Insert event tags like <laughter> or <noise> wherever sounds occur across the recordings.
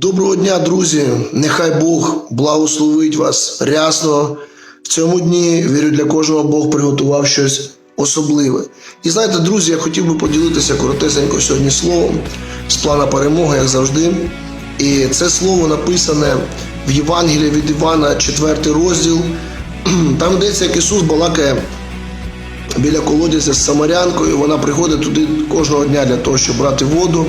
Доброго дня, друзі! Нехай Бог благословить вас рясно. В цьому дні вірю для кожного Бог приготував щось особливе. І знаєте, друзі, я хотів би поділитися коротесенько сьогодні словом з плана перемоги, як завжди. І це слово написане в Євангелії від Івана, 4 розділ. <clears throat> Там йдеться, як Ісус балакає біля колодязя з Самарянкою. Вона приходить туди кожного дня для того, щоб брати воду.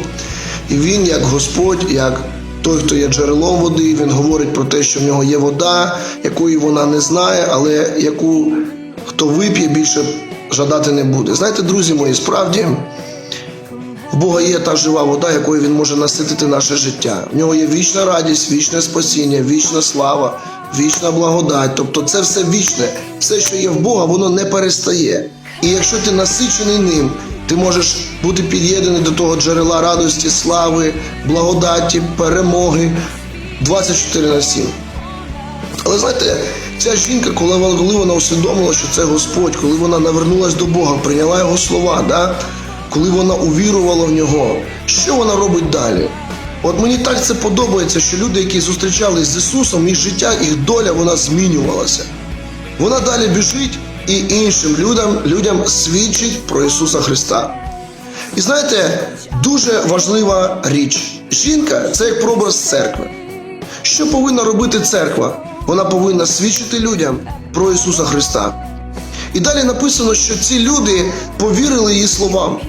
І він, як Господь, як той, хто є джерелом води, він говорить про те, що в нього є вода, якої вона не знає, але яку хто вип'є, більше жадати не буде. Знаєте, друзі мої, справді. В Бога є та жива вода, якою він може наситити наше життя. В нього є вічна радість, вічне спасіння, вічна слава, вічна благодать. Тобто це все вічне, все, що є в Бога, воно не перестає. І якщо ти насичений ним, ти можеш бути під'єднаний до того джерела радості, слави, благодаті, перемоги 24 на 7. Але знаєте, ця жінка, коли вона, усвідомила, що це Господь, коли вона навернулась до Бога, прийняла його слова, да? коли вона увірувала в нього, що вона робить далі? От мені так це подобається, що люди, які зустрічались з Ісусом, їх життя, їх доля вона змінювалася. Вона далі біжить і іншим людям, людям свідчить про Ісуса Христа. І знаєте, дуже важлива річ. Жінка це як прообраз церкви. Що повинна робити церква? Вона повинна свідчити людям про Ісуса Христа. І далі написано, що ці люди повірили її словам.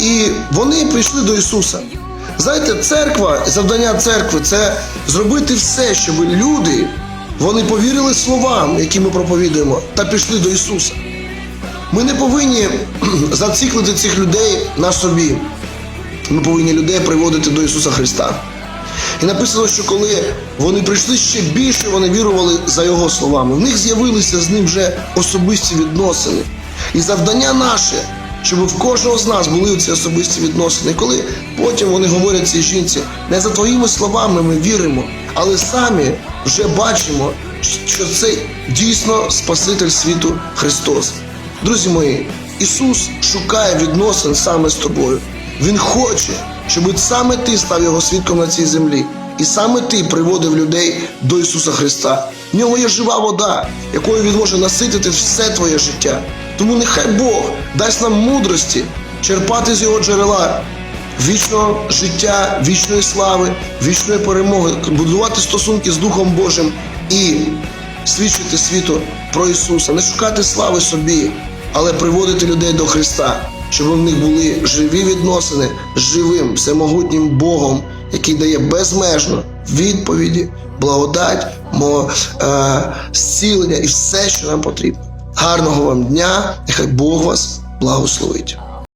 І вони прийшли до Ісуса. Знаєте, церква, завдання церкви це зробити все, щоб люди вони повірили словам, які ми проповідуємо, та пішли до Ісуса. Ми не повинні <clears throat> зациклити цих людей на собі. Ми повинні людей приводити до Ісуса Христа. І написано, що коли вони прийшли ще більше, вони вірували за Його словами. В них з'явилися з ним вже особисті відносини. І завдання наше, щоб в кожного з нас були ці особисті відносини. Коли потім вони говорять цій жінці, не за твоїми словами ми віримо, але самі вже бачимо, що це дійсно Спаситель світу Христос. Друзі мої, Ісус шукає відносин саме з тобою. Він хоче, щоб саме ти став його свідком на цій землі. І саме ти приводив людей до Ісуса Христа. В нього є жива вода, якою Він може наситити все твоє життя. Тому нехай Бог дасть нам мудрості черпати з його джерела вічного життя, вічної слави, вічної перемоги, будувати стосунки з Духом Божим і свідчити світу про Ісуса, не шукати слави собі, але приводити людей до Христа, щоб в них були живі відносини з живим, всемогутнім Богом, який дає безмежно відповіді, благодать, е, зцілення і все, що нам потрібно. Гарного вам дня! Нехай Бог вас благословить.